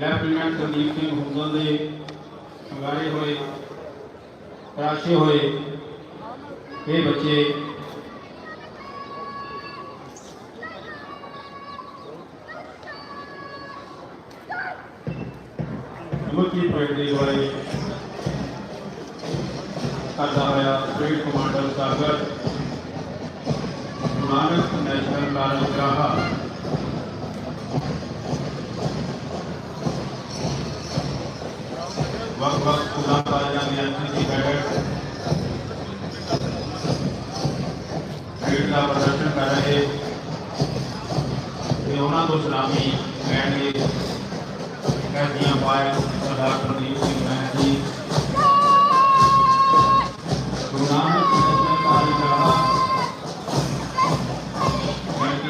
Lieutenant Sandeep Singh Hundal ਦੇ ਸੰਗਾਰੇ ਹੋਏ ਤਰਾਸ਼ੇ ਹੋਏ, ਇਹ ਬੱਚੇ ਮੁੱਖੀ ਪੁਆਇੰਟ ਦੇ ਦੁਆਰੇ ਕਰਦਾ ਹੋਇਆ ਸਟੇਟ ਕਮਾਂਡਰ ਸਾਗਰ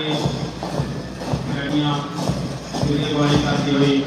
ਕਰਕੇ ਕੈਦੀਆਂ ਜਿਹੜੇ ਵਾਲੀ ਕਰਦੀ ਹੋਈ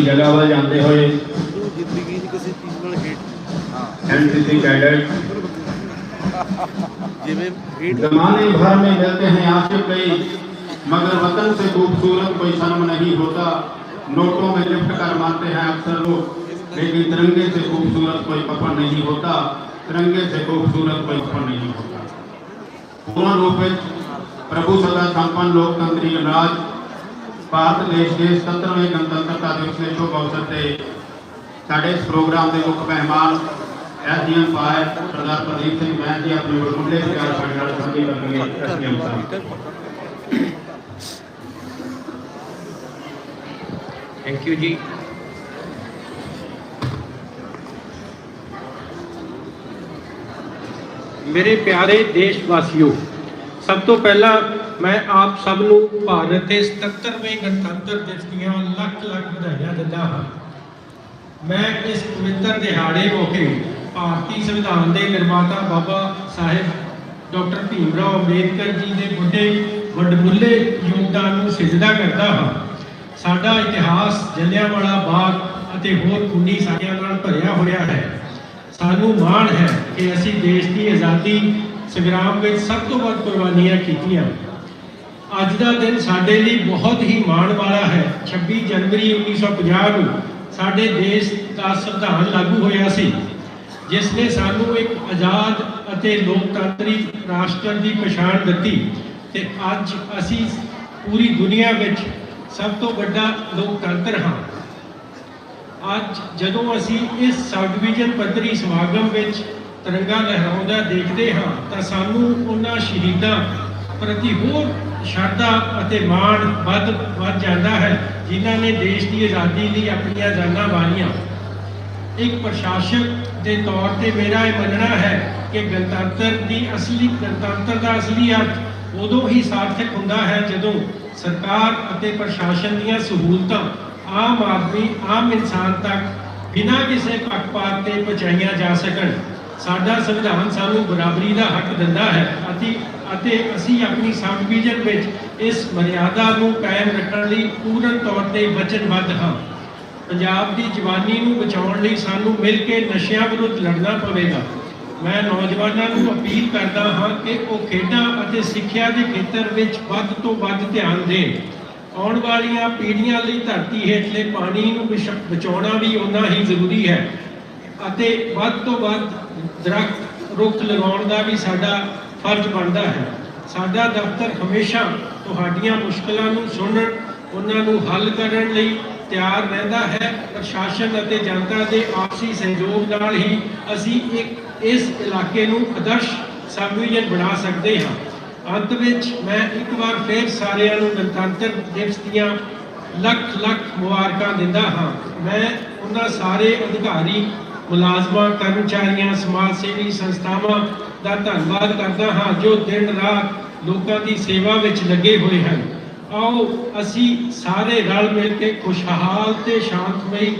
ਆਪਣੀ ਜਗ੍ਹਾ ਵੱਲ ਜਾਂਦੇ ਹੋਏ ਜ਼ਿੰਦਗੀ 'ਚ ਕਿਸੇ ਚੀਜ਼ ਨਾਲ ਹੇਟ एनसीसी कैडेट ਜਿਵੇਂ ਹੇਟ जमाने भर में मिलते हैं आशिक कई मगर वतन से खूबसूरत कोई शर्म नहीं होता नोटों में लिफ्ट कर मारते हैं अक्सर लोग लेकिन तिरंगे से खूबसूरत कोई कफन नहीं होता तिरंगे से खूबसूरत कोई कफन नहीं होता पूर्ण रूप में प्रभु सदा संपन्न लोकतंत्री राज ਭਾਰਤ ਦੇਸ਼ ਦੇ 77ਵੇਂ ਗਣਤੰਤਰਤਾ ਦਿਵਸ ਦੇ ਸ਼ੁਭ ਅਵਸਰ ਤੇ ਸਾਡੇ ਇਸ ਪ੍ਰੋਗਰਾਮ ਦੇ ਮੁੱਖ ਮਹਿਮਾਨ ਐਸਡੀਐਮ ਪਾਇਰ ਸਰਦਾਰ ਪ੍ਰਦੀਪ ਸਿੰਘ ਮਹਿਲ ਜੀ ਆਪਣੇ ਵਡਮੁੱਲੇ ਪਿਆਰ ਸਾਡੇ ਨਾਲ ਸਾਂਝੀ ਕਰਨਗੇ ਐਸਡੀਐਮ ਸਾਹਿਬ ਥੈਂਕ ਯੂ ਜੀ। ਮੇਰੇ ਪਿਆਰੇ ਦੇਸ਼ ਵਾਸੀਓ ਸਭ ਤੋਂ ਪਹਿਲਾਂ ਮੈਂ ਆਪ ਸਭ ਨੂੰ ਭਾਰਤ ਦੇ 77ਵੇਂ ਗਣਤੰਤਰ ਦਿਵਸ ਦੀਆਂ ਲੱਖ ਲੱਖ ਵਧਾਈਆਂ ਦਿੰਦਾ ਹਾਂ। ਮੈਂ ਇਸ ਪਵਿੱਤਰ ਦਿਹਾੜੇ ਮੌਕੇ ਭਾਰਤੀ ਸੰਵਿਧਾਨ ਦੇ ਨਿਰਮਾਤਾ ਬਾਬਾ ਸਾਹਿਬ ਡਾਕਟਰ ਭੀਮ ਰਾਓ ਅੰਬੇਦਕਰ ਜੀ ਦੇ ਬੁੱਢੇ ਵਡਮੁੱਲੇ ਯੋਗਦਾਨ ਨੂੰ ਸਿਜਦਾ ਕਰਦਾ ਹਾਂ। ਸਾਡਾ ਇਤਿਹਾਸ ਜਲਿਆਂਵਾਲਾ ਬਾਗ ਅਤੇ ਹੋਰ ਖੂਨੀ ਸਾੜਿਆਂ ਨਾਲ ਭਰਿਆ ਹੋਇਆ ਹੈ। ਸਾਨੂੰ ਮਾਣ ਹੈ ਕਿ ਅਸੀਂ ਦੇਸ਼ ਦੀ ਆਜ਼ਾਦੀ ਸੰਗਰਾਮ ਵਿੱਚ ਸਭ ਤੋਂ ਵੱਧ ਕੁਰਬਾਨੀਆਂ ਕੀਤੀਆਂ। ਅੱਜ ਦਾ ਦਿਨ ਸਾਡੇ ਲਈ ਬਹੁਤ ਹੀ ਮਾਣ ਵਾਲਾ ਹੈ। 26 ਜਨਵਰੀ 1950 ਨੂੰ ਸਾਡੇ ਦੇਸ਼ ਦਾ ਸੰਵਿਧਾਨ ਲਾਗੂ ਹੋਇਆ ਸੀ, ਜਿਸ ਨੇ ਸਾਨੂੰ ਇੱਕ ਆਜ਼ਾਦ ਅਤੇ ਲੋਕਤੰਤਰੀ ਰਾਸ਼ਟਰ ਦੀ ਪਛਾਣ ਦਿੱਤੀ ਤੇ ਅੱਜ ਅਸੀਂ ਪੂਰੀ ਦੁਨੀਆ ਵਿੱਚ ਸਭ ਤੋਂ ਵੱਡਾ ਲੋਕਤੰਤਰ ਹਾਂ। ਅੱਜ ਜਦੋਂ ਅਸੀਂ ਇਸ ਸਬ ਡਿਵੀਜ਼ਨ ਪੱਧਰੀ ਸਮਾਗਮ ਵਿੱਚ ਤਿਰੰਗਾ ਲਹਿਰਾਉਂਦਾ ਦੇਖਦੇ ਹਾਂ ਤਾਂ ਸਾਨੂੰ ਉਹਨਾਂ ਸ਼ਹੀਦਾਂ ਪ੍ਰਤੀ ਹੋਰ ਸ਼ਰਧਾ ਅਤੇ ਮਾਣ ਵੱਧ ਵੱਧ ਜਾਂਦਾ ਹੈ, ਜਿਨ੍ਹਾਂ ਨੇ ਦੇਸ਼ ਦੀ ਆਜ਼ਾਦੀ ਲਈ ਆਪਣੀਆਂ ਜਾਨਾਂ ਵਾਰੀਆਂ ਇੱਕ ਪ੍ਰਸ਼ਾਸਕ ਦੇ ਤੌਰ ਤੇ ਮੇਰਾ ਇਹ ਮੰਨਣਾ ਹੈ ਕਿ ਗਣਤੰਤਰ ਦੀ ਅਸਲੀ, ਗਣਤੰਤਰ ਦਾ ਅਸਲੀ ਅਰਥ ਉਦੋਂ ਹੀ ਸਾਰਥਕ ਹੁੰਦਾ ਹੈ ਜਦੋਂ ਸਰਕਾਰ ਅਤੇ ਪ੍ਰਸ਼ਾਸਨ ਦੀਆਂ ਸਹੂਲਤਾਂ ਆਮ ਆਦਮੀ, ਆਮ ਇਨਸਾਨ ਤੱਕ ਬਿਨਾਂ ਕਿਸੇ ਪੱਖਪਾਤ ਤੇ ਪਹੁੰਚਾਈਆਂ ਜਾ ਸਕਣ। ਸਾਡਾ ਸੰਵਿਧਾਨ ਸਾਨੂੰ ਬਰਾਬਰੀ ਦਾ ਹੱਕ ਦਿੰਦਾ ਹੈ ਅਤੇ ਅਤੇ ਅਸੀਂ ਆਪਣੀ ਸਬ ਡਿਵੀਜ਼ਨ ਵਿੱਚ ਇਸ ਮਰਿਆਦਾ ਨੂੰ ਕਾਇਮ ਰੱਖਣ ਲਈ ਪੂਰਨ ਤੌਰ ਤੇ ਵਚਨਬੱਧ ਹਾਂ। ਪੰਜਾਬ ਦੀ ਜਵਾਨੀ ਨੂੰ ਬਚਾਉਣ ਲਈ ਸਾਨੂੰ ਮਿਲ ਕੇ ਨਸ਼ਿਆਂ ਵਿਰੁੱਧ ਲੜਨਾ ਪਵੇਗਾ। ਮੈਂ ਨੌਜਵਾਨਾਂ ਨੂੰ ਅਪੀਲ ਕਰਦਾ ਹਾਂ ਕਿ ਉਹ ਖੇਡਾਂ ਅਤੇ ਸਿੱਖਿਆ ਦੇ ਖੇਤਰ ਵਿੱਚ ਵੱਧ ਤੋਂ ਵੱਧ ਧਿਆਨ ਦੇਣ। ਆਉਣ ਵਾਲੀਆਂ ਪੀੜ੍ਹੀਆਂ ਲਈ ਧਰਤੀ ਹੇਠਲੇ ਪਾਣੀ ਨੂੰ ਬਿਸ਼- ਬਚਾਉਣਾ ਵੀ ਉਨਾ ਹੀ ਜ਼ਰੂਰੀ ਹੈ ਅਤੇ ਵੱਧ ਤੋਂ ਵੱਧ ਦਰਖਤ ਰੁੱਖ ਲਗਾਉਣ ਦਾ ਵੀ ਸਾਡਾ ਫਰਜ਼ ਬਣਦਾ ਹੈ। ਸਾਡਾ ਦਫ਼ਤਰ ਹਮੇਸ਼ਾ ਤੁਹਾਡੀਆਂ ਮੁਸ਼ਕਲਾਂ ਨੂੰ ਸੁਣਨ, ਉਹਨਾਂ ਨੂੰ ਹੱਲ ਕਰਨ ਲਈ ਤਿਆਰ ਰਹਿੰਦਾ ਹੈ। ਪ੍ਰਸ਼ਾਸਨ ਅਤੇ ਜਨਤਾ ਦੇ ਆਪਸੀ ਸਹਿਯੋਗ ਨਾਲ ਹੀ ਅਸੀਂ ਇੱਕ, ਇਸ ਇਲਾਕੇ ਨੂੰ ਆਦਰਸ਼ ਸਬ ਬਣਾ ਸਕਦੇ ਹਾਂ। ਅੰਤ ਵਿੱਚ ਮੈਂ ਇੱਕ ਵਾਰ ਫੇਰ ਸਾਰਿਆਂ ਨੂੰ ਗਣਤੰਤਰ ਦਿਵਸ ਦੀਆਂ ਲੱਖ ਲੱਖ ਮੁਬਾਰਕਾਂ ਦਿੰਦਾ ਹਾਂ। ਮੈਂ ਉਹਨਾਂ ਸਾਰੇ ਅਧਿਕਾਰੀ, ਮੁਲਾਜ਼ਮਾਂ, ਕਰਮਚਾਰੀਆਂ, ਸਮਾਜ ਸੇਵੀ ਸੰਸਥਾਵਾਂ ਦਾ ਧੰਨਵਾਦ ਕਰਦਾ ਹਾਂ ਜੋ ਦਿਨ ਰਾਤ ਲੋਕਾਂ ਦੀ ਸੇਵਾ ਵਿੱਚ ਲੱਗੇ ਹੋਏ ਹਨ। ਆਓ ਅਸੀਂ ਸਾਰੇ ਰਲ ਮਿਲ ਕੇ ਖੁਸ਼ਹਾਲ ਤੇ ਸ਼ਾਂਤਮਈ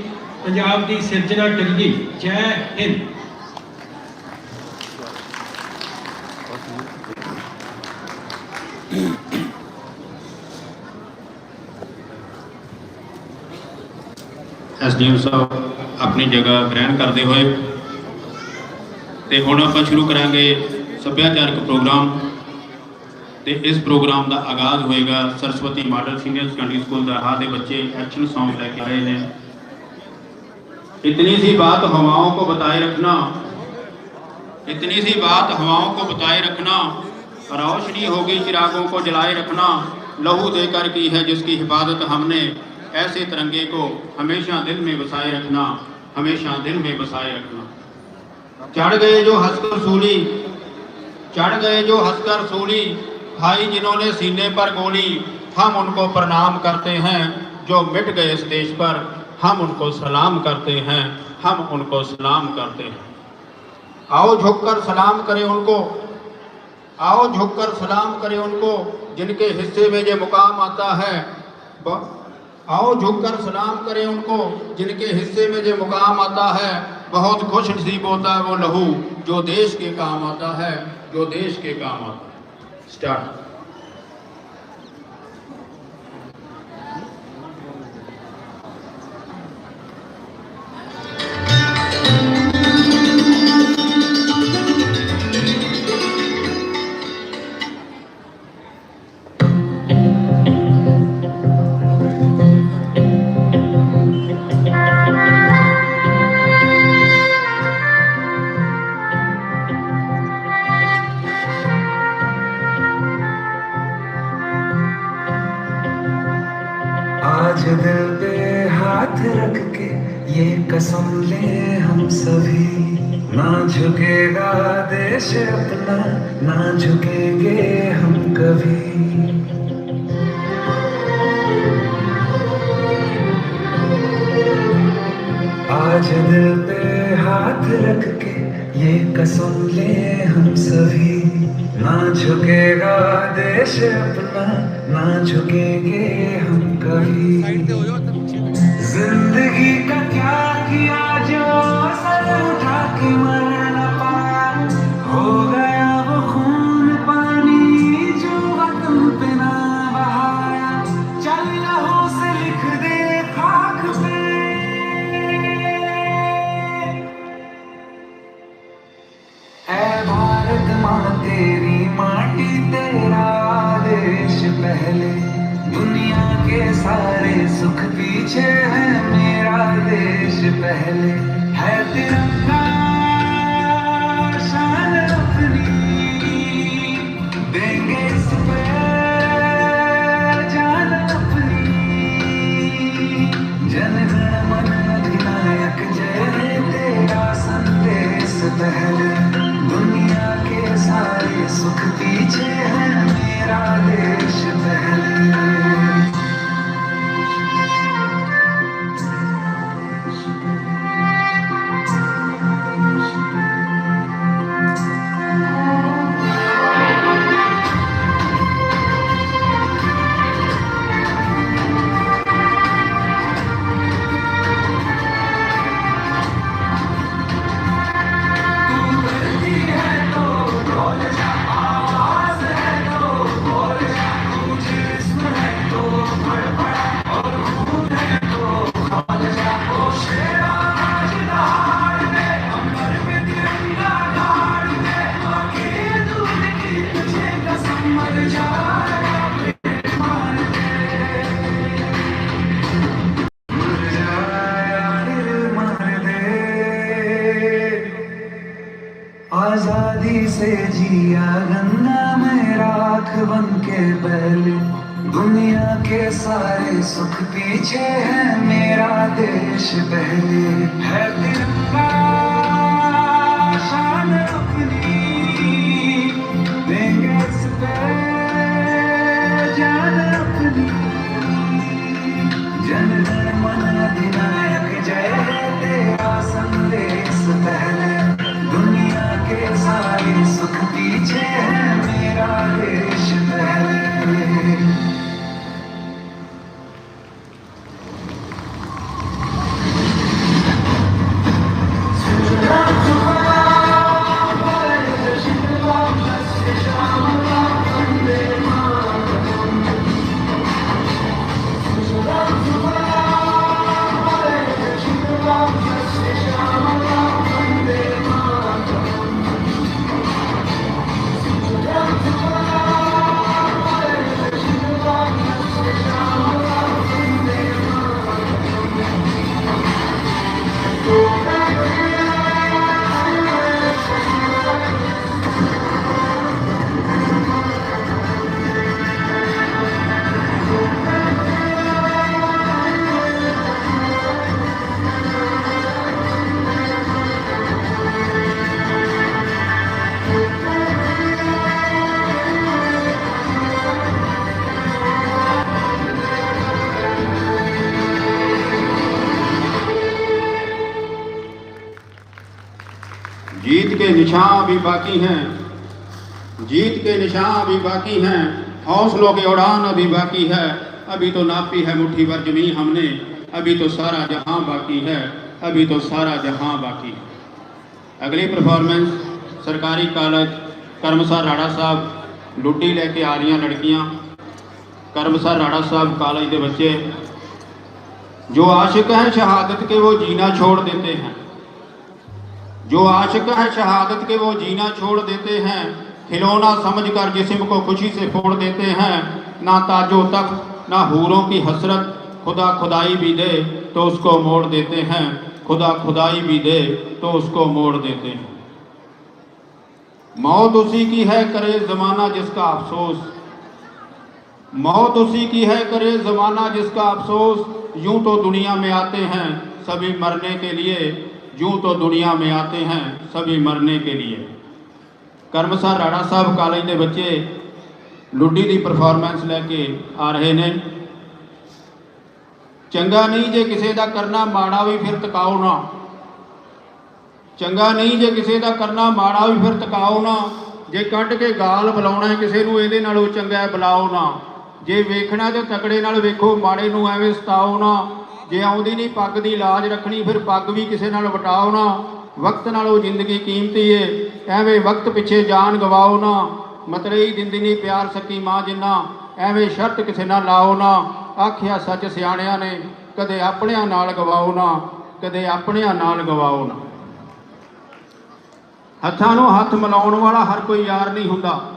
ਪੰਜਾਬ ਦੀ ਸਿਰਜਣਾ ਕਰੀਏ। ਜੈ ਹਿੰਦ। ਐਸਡੀਐਮ ਸਾਹਿਬ ਆਪਣੀ ਜਗ੍ਹਾ ਗ੍ਰਹਿਣ ਕਰਦੇ ਹੋਏ ਤੇ ਹੁਣ ਆਪਾਂ ਸ਼ੁਰੂ ਕਰਾਂਗੇ ਸੱਭਿਆਚਾਰਕ ਪ੍ਰੋਗਰਾਮ ਤੇ ਇਸ ਪ੍ਰੋਗਰਾਮ ਦਾ ਆਗਾਜ਼ ਹੋਏਗਾ Saraswati model senior secondary school ਦਾ ਦੇ ਬੱਚੇ ਐਕਸ਼ਨ ਸੌਂਗ ਲੈ ਕੇ ਆਏ ਨੇ इतनी सी बात हवाओं को बताए रखना इतनी सी बात हवाओं को बताए रखना रोशनी होगी चिरागों को जलाए रखना लहू देकर की है जिसकी हिफाजत हमने ऐसे तिरंगे को हमेशा दिल में बसाए रखना हमेशा दिल में बसाए रखना चढ़ गए जो हंसकर सूली, चढ़ गए जो हंसकर सूली। भाई जिन्होंने सीने पर गोली हम उनको प्रणाम करते हैं। जो मिट गए इस देश पर, हम उनको सलाम करते हैं। हम उनको सलाम करते हैं। आओ झुककर सलाम करें उनको। आओ झुककर सलाम करें उनको। जिनके हिस्से में ये मुकाम आता है आओ झुककर सलाम करें उनको। जिनके हिस्से में ये मुकाम आता है बहुत खुश नसीब होता है वो लहू जो देश के काम आता है जो देश के काम आता है स्टार्ट आज दिल पे हाथ रख के ये कसम ले हम सभी। ना झुकेगा देश अपना, ना झुकेंगे हम कभी। देश निशान भी बाकी हैं जीत के निशान भी बाकी हैं हौसलों की उड़ान अभी बाकी है अभी तो नापी है मुट्ठी भर जमीन हमने अभी तो सारा जहां बाकी है अभी तो सारा जहां बाकी है अगली परफॉर्मेंस सरकारी ਕਾਲਜ ਕਰਮਸਰ ਰਾੜਾ ਸਾਹਿਬ ਲੁੱਡੀ ਲੈ ਕੇ ਆ ਰਹੀਆਂ ਲੜਕੀਆਂ ਕਰਮਸਰ ਰਾੜਾ ਸਾਹਿਬ ਕਾਲਜ ਦੇ ਬੱਚੇ जो आशिक हैं शहादत के वो जीना छोड़ देते हैं जो आशिक है शहादत के वो जीना छोड़ देते हैं। खिलौना समझकर जिस्म को खुशी से फोड़ देते हैं। ना ताजो तक ना हूरों की हसरत खुदा खुदाई भी दे तो उसको मोड़ देते हैं। खुदा खुदाई भी दे तो उसको मोड़ देते हैं। मौत उसी की है करे जमाना जिसका अफसोस। मौत उसी की है करे जमाना जिसका अफसोस। यूँ तो दुनिया में आते हैं, सभी मरने के लिए यूं तो दुनिया में आते हैं सभी मरने के लिए ਕਰਮਸਰ ਰਾਣਾ ਸਾਹਿਬ ਕਾਲਜ ਦੇ ਬੱਚੇ ਲੁੱਡੀ ਦੀ ਪਰਫਾਰਮੈਂਸ ਲੈ ਕੇ ਆ ਰਹੇ ਨੇ ਚੰਗਾ ਨਹੀਂ ਜੇ ਕਿਸੇ ਦਾ ਕਰਨਾ ਮਾੜਾ ਵੀ ਫਿਰ ਟਿਕਾਓ ਨਾ ਚੰਗਾ ਨਹੀਂ ਜੇ ਕਿਸੇ ਦਾ ਕਰਨਾ ਮਾੜਾ ਵੀ ਫਿਰ ਟਿਕਾਓ ਨਾ ਜੇ ਕੱਢ ਕੇ ਗਾਲ ਬੁਲਾਉਣਾ ਹੈ ਕਿਸੇ ਨੂੰ ਇਹਦੇ ਨਾਲੋਂ ਚੰਗਾ ਹੈ ਬੁਲਾਓ ਨਾ ਜੇ ਵੇਖਣਾ ਤੇ ਤਕੜੇ ਨਾਲ ਵੇਖੋ ਮਾੜੇ ਨੂੰ ਐਵੇਂ ਸਤਾਓ ਨਾ ਜੇ ਆਉਂਦੀ ਨਹੀਂ, ਪੱਗ ਦੀ ਲਾਜ ਰੱਖਣੀ, ਫਿਰ ਪੱਗ ਵੀ ਕਿਸੇ ਨਾਲ ਵਟਾਓ ਨਾ। ਵਕਤ ਨਾਲ ਉਹ ਜ਼ਿੰਦਗੀ ਕੀਮਤੀ ਏ। ਐਵੇਂ ਵਕਤ ਪਿੱਛੇ ਜਾਨ ਗਵਾਓ ਨਾ। ਮਤਰੇਈ ਦਿੰਦੀ ਨਹੀਂ ਪਿਆਰ ਸਕੀ ਮਾਂ ਜਿੰਨਾ। ਐਵੇਂ ਸ਼ਰਤ ਕਿਸੇ ਨਾਲ ਲਾਓ ਨਾ। ਆਖਿਆ ਸੱਚ ਸਿਆਣਿਆਂ ਨੇ, ਕਦੇ ਆਪਣਿਆਂ ਨਾਲ ਗਵਾਓ ਨਾ। ਕਦੇ ਆਪਣਿਆਂ ਨਾਲ ਗਵਾਓ ਨਾ। ਹੱਥਾਂ ਨੂੰ ਹੱਥ ਮਿਲਾਉਣ ਵਾਲਾ ਹਰ ਕੋਈ ਯਾਰ ਨਹੀਂ ਹੁੰਦਾ।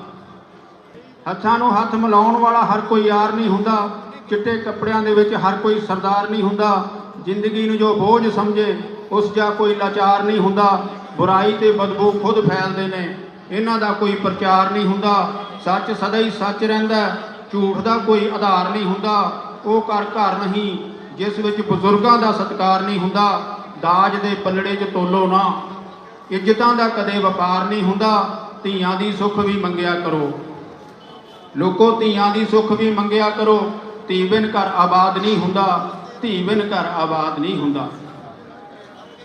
ਹੱਥਾਂ ਨੂੰ ਹੱਥ ਮਿਲਾਉਣ ਵਾਲਾ ਹਰ ਕੋਈ ਯਾਰ ਨਹੀਂ ਹੁੰਦਾ। ਚਿੱਟੇ ਕੱਪੜਿਆਂ ਦੇ ਵਿੱਚ ਹਰ ਕੋਈ ਸਰਦਾਰ ਨਹੀਂ ਹੁੰਦਾ, ਜ਼ਿੰਦਗੀ ਨੂੰ ਜੋ ਬੋਝ ਸਮਝੇ, ਉਸ ਜਾਂ ਕੋਈ ਲਾਚਾਰ ਨਹੀਂ ਹੁੰਦਾ, ਬੁਰਾਈ ਤੇ ਬਦਬੂ ਖੁਦ ਫੈਲਦੇ ਨੇ। ਇਹਨਾਂ ਦਾ ਕੋਈ ਪ੍ਰਚਾਰ ਨਹੀਂ ਹੁੰਦਾ, ਸੱਚ ਸਦਾ ਹੀ ਸੱਚ ਰਹਿੰਦਾ ਝੂਠ ਦਾ ਕੋਈ ਆਧਾਰ ਨਹੀਂ ਹੁੰਦਾ, ਉਹ ਘਰ ਘਰ ਨਹੀਂ, ਜਿਸ ਵਿੱਚ ਬਜ਼ੁਰਗਾਂ ਦਾ ਸਤਿਕਾਰ ਨਹੀਂ ਹੁੰਦਾ, ਦਾਜ ਦੇ ਪੱਲੜੇ 'ਚ ਤੋਲੋ ਨਾ। ਇੱਜ਼ਤਾਂ ਦਾ ਕਦੇ ਵਪਾਰ ਨਹੀਂ ਹੁੰਦਾ, ਧੀਆਂ ਦੀ ਸੁੱਖ ਵੀ ਮੰਗਿਆ ਕਰੋ। ਲੋਕੋ, ਧੀਆਂ ਦੀ ਸੁੱਖ ਵੀ ਮੰਗਿਆ ਕਰੋ। ਧੀ ਬਿਨ ਘਰ ਆਬਾਦ ਨਹੀਂ ਹੁੰਦਾ ਧੀ ਬਿਨ ਘਰ ਆਬਾਦ ਨਹੀਂ ਹੁੰਦਾ।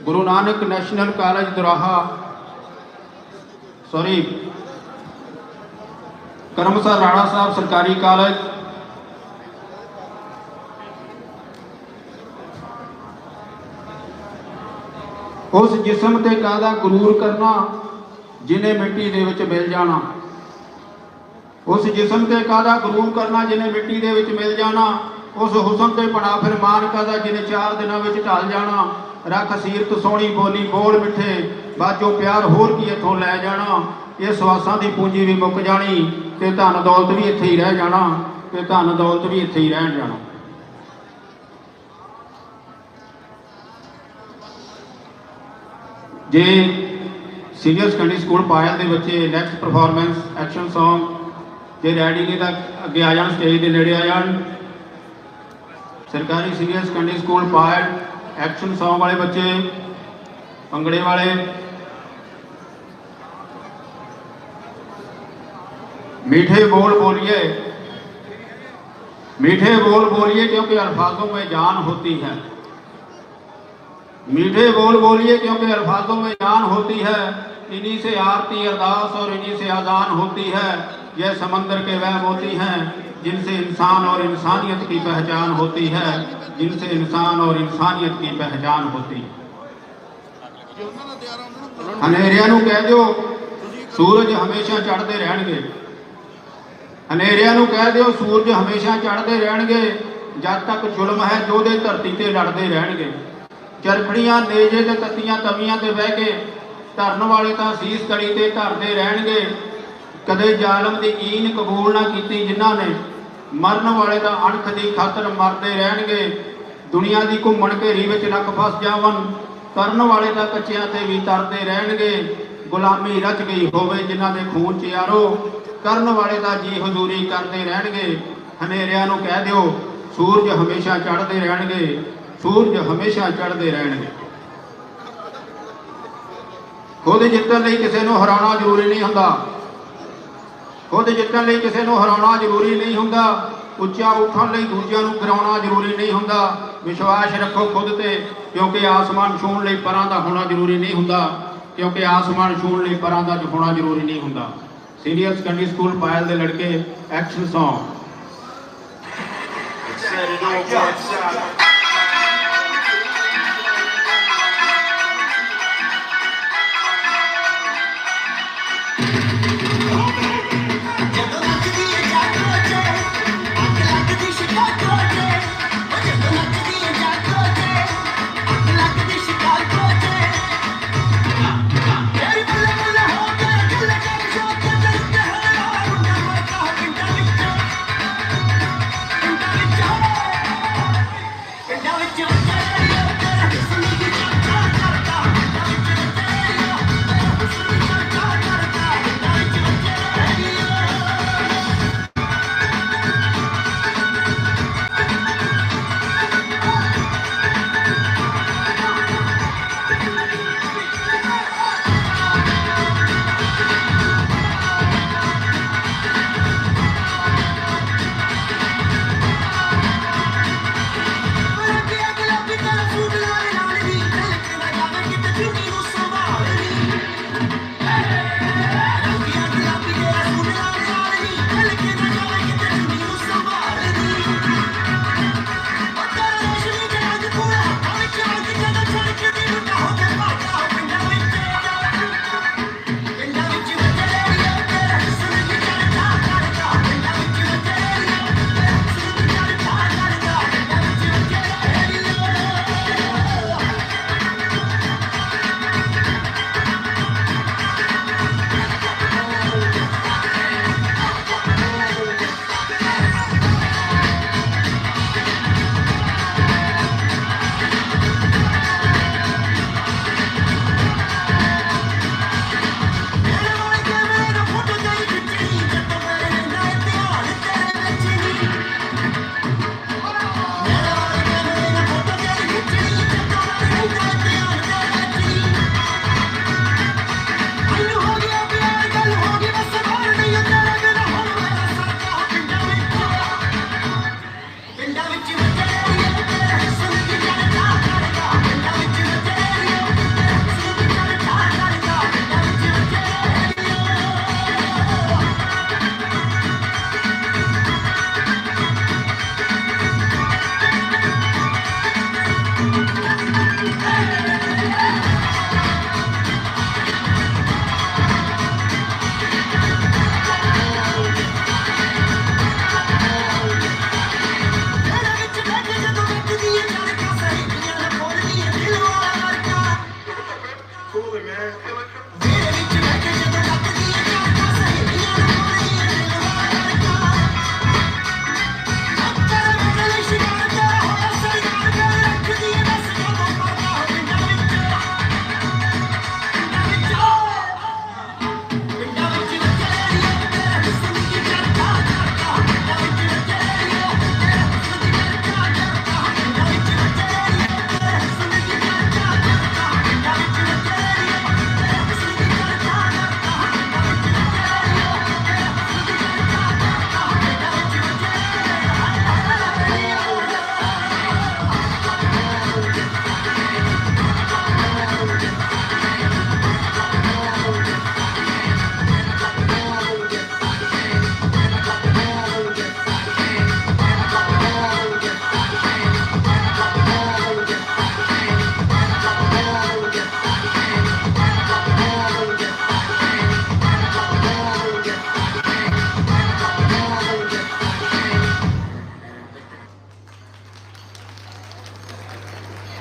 Guru Nanak national college Doraha sorry, Karamsar Rana Sahib ਸਰਕਾਰੀ ਕਾਲਜ। ਉਸ ਜਿਸਮ ਤੇ ਕਾਦਾ ਗਰੂਰ ਕਰਨਾ, ਜਿਨੇ ਮਿੱਟੀ ਦੇ ਵਿੱਚ ਮਿਲ ਜਾਣਾ। ਉਸ ਜਿਸਮ ਤੇ ਕਾਦਾ ਗਰੂਰ ਕਰਨਾ, ਜਿਹਨੇ ਮਿੱਟੀ ਦੇ ਵਿੱਚ ਮਿਲ ਜਾਣਾ, ਉਸ ਹੁਸਨ ਤੇ ਬਣਾ ਫਰਮਾਨ ਕਾਦਾ ਜਿਹਨੇ ਚਾਰ ਦਿਨਾਂ ਵਿੱਚ ਢਲ ਜਾਣਾ। ਰੱਖ ਸੀਰਤ ਸੋਹਣੀ ਬੋਲੀ, ਬੋਲ ਮਿੱਠੇ, ਬਾਜੋ ਪਿਆਰ ਹੋਰ ਕੀ ਇੱਥੋਂ ਲੈ ਜਾਣਾ। ਇਹ ਸਵਾਸਾਂ ਦੀ ਪੂੰਜੀ ਵੀ ਮੁੱਕ ਜਾਣੀ, ਤੇ ਧਨ ਦੌਲਤ ਵੀ ਇੱਥੇ ਹੀ ਰਹਿ ਜਾਣਾ, ਤੇ ਧਨ ਦੌਲਤ ਵੀ ਇੱਥੇ ਹੀ ਰਹਿ ਜਾਣਾ। ਜੇ ਸੀਨੀਅਰ ਸੈਕੰਡਰੀ ਸਕੂਲ ਪਾਇਲ ਦੇ ਬੱਚੇ ਨੈਕਸਟ ਪਰਫਾਰਮੈਂਸ ਐਕਸ਼ਨ Song ਜੇ ਰੈਡੀ ਨੇ ਤਾਂ ਅੱਗੇ ਆ ਜਾਣ ਸਟੇਜ ਦੇ ਨੇੜੇ ਆ ਜਾਣ ਸਰਕਾਰੀ senior secondary school Payal action Song ਵਾਲੇ ਬੱਚੇ ਭੰਗੜੇ ਵਾਲੇ मीठे बोल बोलिए मीठे बोल बोलिए क्योंकि अल्फाजों में जान होती है मीठे बोल बोलिए क्योंकि अल्फाजों में जान होती है इन्हीं से आरती अरदास और इन्हीं से अजान होती है यह समंदर के वह मोती हैं जिनसे इंसान और इंसानियत की पहचान होती है जिनसे इंसान और इंसानियत की पहचान होती है ਹਨੇਰਿਆਂ ਨੂੰ ਕਹਿ ਦਿਓ ਸੂਰਜ ਹਮੇਸ਼ਾ ਚੜ੍ਹਦੇ ਰਹਿਣਗੇ ਹਨੇਰਿਆਂ ਨੂੰ ਕਹਿ ਦਿਓ ਸੂਰਜ ਹਮੇਸ਼ਾ ਚੜ੍ਹਦੇ ਰਹਿਣਗੇ ਜਦ ਤੱਕ ਜ਼ੁਲਮ ਹੈ ਜੋਧੇ ਧਰਤੀ ਤੇ ਲੜਦੇ ਰਹਿਣਗੇ ਚਰਖੜੀਆਂ ਨੇਜੇ ਤੇ ਤੱਤੀਆਂ ਤਵੀਆਂ ਤੇ ਬਹਿ ਕੇ ਧਰਨ ਵਾਲੇ ਤਾਂ ਸੀਸ ਕੜੀ ਤੇ ਧਰਦੇ ਰਹਿਣਗੇ ਕਦੇ ਜ਼ਾਲਮ ਦੀ ਈਨ ਕਬੂਲ ਨਾ ਕੀਤੀ ਜਿਨ੍ਹਾਂ ਨੇ ਮਰਨ ਵਾਲੇ ਤਾਂ ਅਣਖ ਦੀ ਖਾਤਰ ਮਰਦੇ ਰਹਿਣਗੇ, ਦੁਨੀਆ ਦੀ ਘੁੰਮਣ ਘੇਰੀ ਵਿੱਚ ਨੱਕ ਫਸ ਜਾਵਨ ਕਰਨ ਵਾਲੇ ਤਾਂ ਕੱਚਿਆਂ ਤੇ ਵੀ ਤਰਦੇ ਰਹਿਣਗੇ, ਗੁਲਾਮੀ ਰਚ ਗਈ ਹੋਵੇ ਜਿਨ੍ਹਾਂ ਦੇ ਖੂਨ ਚ ਯਾਰੋ, ਕਰਨ ਵਾਲੇ ਤਾਂ ਜੀ ਹਜ਼ੂਰੀ ਕਰਦੇ ਰਹਿਣਗੇ, ਹਨੇਰਿਆਂ ਨੂੰ ਕਹਿ ਦਿਓ, ਸੂਰਜ ਹਮੇਸ਼ਾ ਚੜ੍ਹਦੇ ਰਹਿਣਗੇ, ਸੂਰਜ ਹਮੇਸ਼ਾ ਚੜ੍ਹਦੇ ਰਹਿਣਗੇ। ਖੁਦ ਜਿੱਤਣ ਲਈ ਕਿਸੇ ਨੂੰ ਹਰਾਉਣਾ ਜ਼ਰੂਰੀ ਨਹੀਂ ਹੁੰਦਾ। ਖੁਦ ਜਿੱਤਣ ਲਈ ਕਿਸੇ ਨੂੰ ਹਰਾਉਣਾ ਜ਼ਰੂਰੀ ਨਹੀਂ ਹੁੰਦਾ। ਉੱਚਾ ਉੱਠਣ ਲਈ ਦੂਜਿਆਂ ਨੂੰ ਗਿਰਾਉਣਾ ਜ਼ਰੂਰੀ ਨਹੀਂ ਹੁੰਦਾ। ਵਿਸ਼ਵਾਸ ਰੱਖੋ ਖੁਦ ਤੇ, ਕਿਉਂਕਿ ਆਸਮਾਨ ਛੂਹਣ ਲਈ ਪਰਾਂ ਦਾ ਹੋਣਾ ਜ਼ਰੂਰੀ ਨਹੀਂ ਹੁੰਦਾ। ਕਿਉਂਕਿ ਆਸਮਾਨ ਛੂਹਣ ਲਈ ਪਰਾਂ ਦਾ ਹੋਣਾ ਜ਼ਰੂਰੀ ਨਹੀਂ ਹੁੰਦਾ। ਸੀਨੀਅਰ ਸੈਕੰਡਰੀ ਸਕੂਲ ਪਾਇਲ ਦੇ ਲੜਕੇ ਐਕਸ਼ਨ Song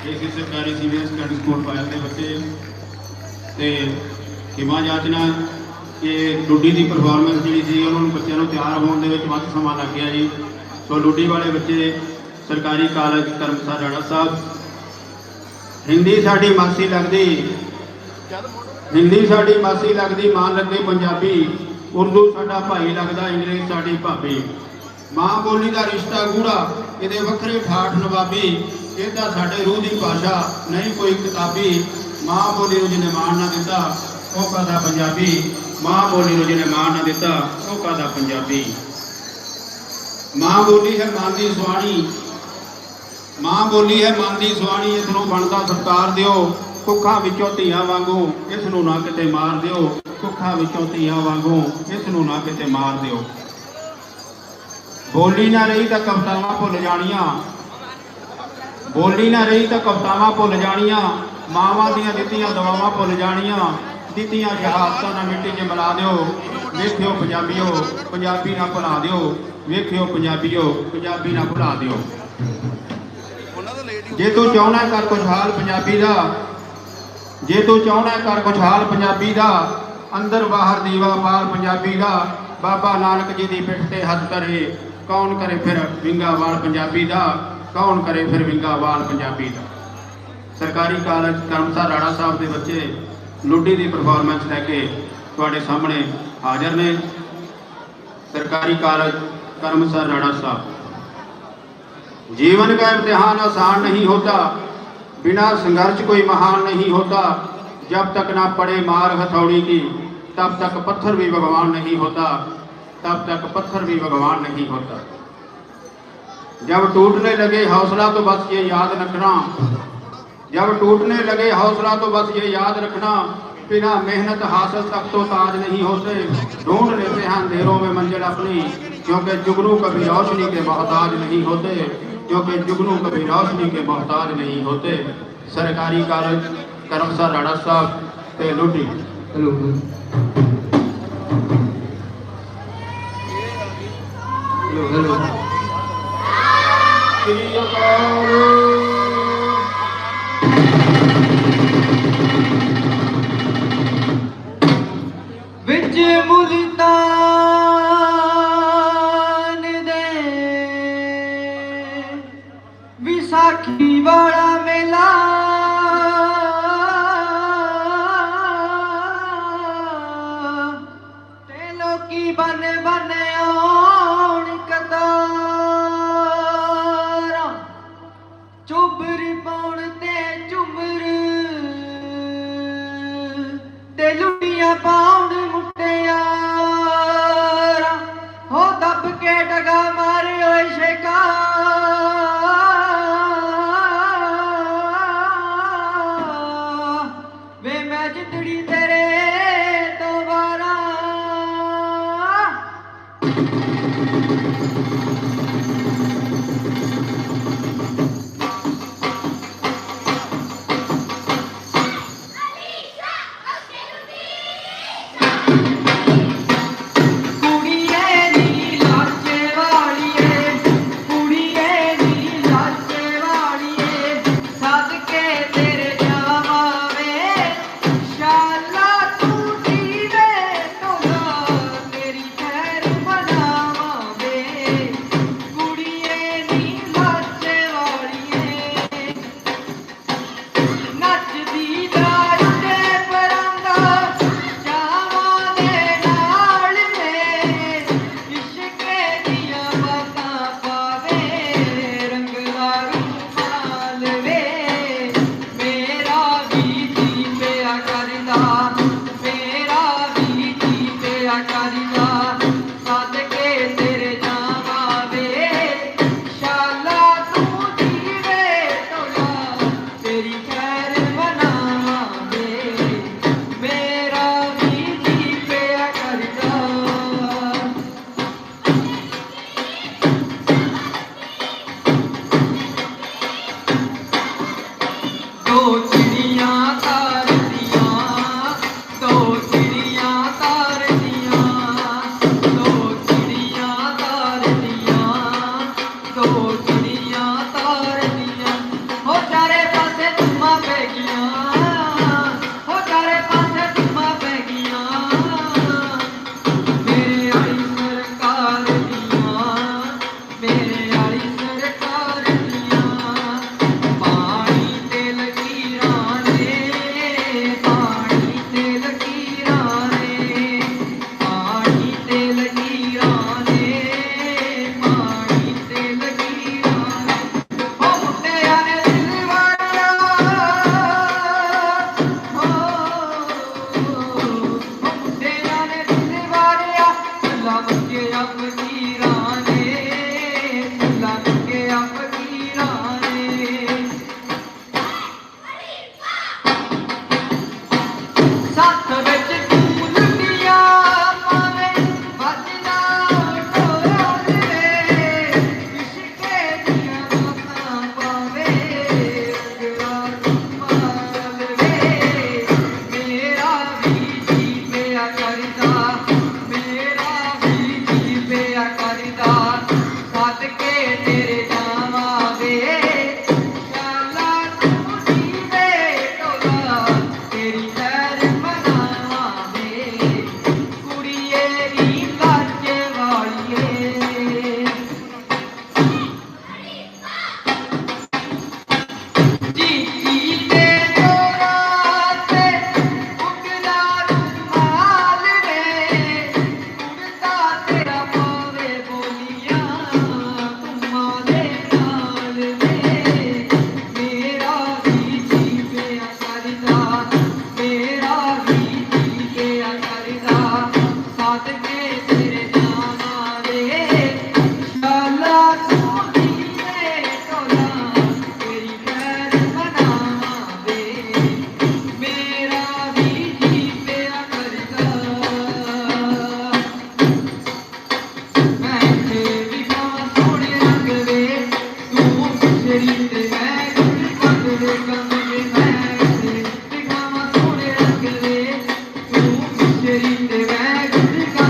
ਸਰਕਾਰੀ ਸੀਨੀਅਰ ਸਕੰਡਰੀ ਮਹਿਲ ਦੇ ਬੱਚੇ ਤੇ ਹਿਮਾ ਜਾਚਨਾ ਕਿ ਲੁੱਡੀ ਦੀ ਪਰਫਾਰਮੈਂਸ ਜਿਹੜੀ ਸੀ, ਉਹਨਾਂ ਨੂੰ ਬੱਚਿਆਂ ਨੂੰ ਤਿਆਰ ਹੋਣ ਦੇ ਵਿੱਚ ਵੱਧ ਸਮਾਂ ਲੱਗ ਗਿਆ ਜੀ। ਸੋ ਲੁੱਡੀ ਵਾਲੇ ਬੱਚੇ ਸਰਕਾਰੀ ਕਾਲਜ ਕਰਮਸਰ ਰਾਣਾ ਸਾਹਿਬ। ਹਿੰਦੀ ਸਾਡੀ ਮਾਸੀ ਲੱਗਦੀ, ਹਿੰਦੀ ਸਾਡੀ ਮਾਸੀ ਲੱਗਦੀ, ਮਾਂ ਲੱਗਦੀ ਪੰਜਾਬੀ। ਉਰਦੂ ਸਾਡਾ ਭਾਈ ਲੱਗਦਾ, ਇੰਗਲਿਸ਼ ਸਾਡੀ ਭਾਬੀ। ਮਾਂ ਬੋਲੀ ਦਾ ਰਿਸ਼ਤਾ ਗੂੜਾ, ਇਹਦੇ ਵੱਖਰੇ ਠਾਠ ਨਵਾਬੀ। ਇਹ ਤਾਂ ਸਾਡੇ ਰੂਹ ਦੀ ਭਾਸ਼ਾ ਨਹੀਂ ਕੋਈ ਕਿਤਾਬੀ ਮਾਂ ਬੋਲੀ ਨੂੰ ਜਿਹਨੇ ਮਾਣ ਨਾ ਦਿੱਤਾ, ਉਹ ਕਹਦਾ ਪੰਜਾਬੀ? ਮਾਂ ਬੋਲੀ ਨੂੰ ਜਿਹਨੇ ਮਾਣ ਨਾ ਦਿੱਤਾ, ਉਹ ਕਹਦਾ ਪੰਜਾਬੀ? ਮਾਂ ਬੋਲੀ ਹੈ ਮਨ ਦੀ ਸੁਆਣੀ। ਮਾਂ ਬੋਲੀ ਹੈ ਮਨ ਦੀ ਸੁਆਣੀ ਇਸ ਨੂੰ ਬਣਦਾ ਸਤਕਾਰ ਦਿਓ। ਕੁੱਖਾਂ ਵਿੱਚੋਂ ਧੀਆਂ ਵਾਂਗੂ ਇਸ ਨੂੰ ਨਾ ਕਿਤੇ ਮਾਰ ਦਿਓ। ਕੁੱਖਾਂ ਵਿੱਚੋਂ ਧੀਆਂ ਵਾਂਗੂ ਇਸ ਨੂੰ ਨਾ ਕਿਤੇ ਮਾਰ ਦਿਓ। ਬੋਲੀ ਨਾ ਰਹੀ ਤਾਂ ਕਵਤਾਵਾਂ ਭੁੱਲ ਜਾਣੀਆਂ। ਬੋਲੀ ਨਾ ਰਹੀ ਤਾਂ ਕਵਤਾਵਾਂ ਭੁੱਲ ਜਾਣੀਆਂ, ਮਾਵਾਂ ਦੀਆਂ ਦਿੱਤੀਆਂ ਦਵਾਵਾਂ ਭੁੱਲ ਜਾਣੀਆਂ, ਦਿੱਤੀਆਂ ਸ਼ਹਾਦਤਾਂ ਨਾਲ ਮਿੱਟੀ 'ਚ ਮਿਲਾ ਦਿਓ, ਵੇਖਿਓ ਪੰਜਾਬੀਓ, ਪੰਜਾਬੀ ਨਾ ਭੁਲਾ ਦਿਓ, ਵੇਖਿਓ ਪੰਜਾਬੀਓ, ਪੰਜਾਬੀ ਨਾ ਭੁਲਾ ਦਿਓ। ਜੇ ਤੂੰ ਚਾਹਣਾ ਕਰ ਖੁਸ਼ਹਾਲ ਪੰਜਾਬੀ ਦਾ, ਜੇ ਤੂੰ ਚਾਹਣਾ ਕਰ ਖੁਸ਼ਹਾਲ ਪੰਜਾਬੀ ਦਾ, ਅੰਦਰ ਬਾਹਰ ਦੀਵਾ ਪਾਰ ਪੰਜਾਬੀ ਦਾ, ਬਾਬਾ ਨਾਨਕ ਜੀ ਦੀ ਪਿੱਠ ਤੇ ਹੱਥ ਧਰੇ, ਕੌਣ ਕਰੇ ਫਿਰ ਵਿੰਗਾਵਾਲ ਪੰਜਾਬੀ ਦਾ? ਕੌਣ ਕਰੇ ਫਿਰ ਵਿੰਗਾਵਾਲ ਪੰਜਾਬੀ ਦਾ ਸਰਕਾਰੀ ਕਾਲਜ ਕਰਮਸਰ ਰਾਣਾ ਸਾਹਿਬ ਦੇ ਬੱਚੇ ਲੁੱਡੀ ਦੀ ਪਰਫਾਰਮੈਂਸ ਲੈ ਕੇ ਤੁਹਾਡੇ ਸਾਹਮਣੇ ਹਾਜ਼ਰ ਨੇ ਸਰਕਾਰੀ ਕਾਲਜ ਕਰਮਸਰ राणा साहब जीवन का इम्तिहान आसान नहीं होता बिना संघर्ष कोई महान नहीं होता जब तक ना पड़े मार हथौड़ी की तब तक पत्थर भी भगवान नहीं होता तब तक पत्थर भी भगवान नहीं होता जब टूटने लगे हौसला तो बस ये याद रखना। जब टूटने लगे हौसला तो बस ये याद रखना। बिना मेहनत हासिल तक तो ताज नहीं होते। ढूंढ लेते हैं अंधेरों में मंजिल अपनी। क्योंकि जुगनू कभी रोशनी के मोहताज नहीं होते। क्योंकि जुगनू कभी रोशनी के मोहताज नहीं होते। सरकारी college Karamsar Rana Sahab hello hello hello. ਸ੍ਰੀ ਅਕਾਲ ਵਿੱਚ ਮੁਲਤਾਨ ਦੇ ਵਿਸਾਖੀ ਵਾਲਾ ਮੇਲਾ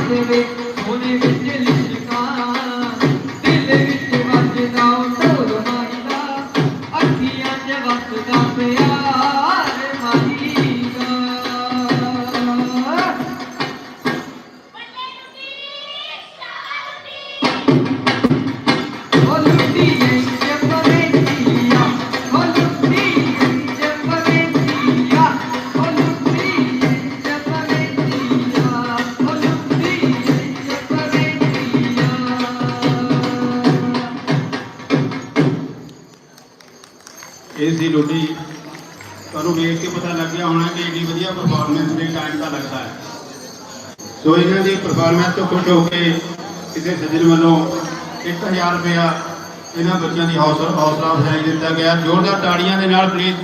Thank you. ਤੋਂ ਖੁਸ਼ ਹੋ ਕੇ ਕਿਸੇ ਸੱਜਣ ਵੱਲੋਂ 1000 ਰੁਪਇਆ ਇਹਨਾਂ ਬੱਚਿਆਂ ਦੀ ਹੌਸਲਾ ਹੌਸਲਾ ਅਫਜ਼ਾਈ ਦਿੱਤਾ ਗਿਆ। ਜ਼ੋਰਦਾਰ ਤਾੜੀਆਂ ਦੇ ਨਾਲ ਪਲੀਜ਼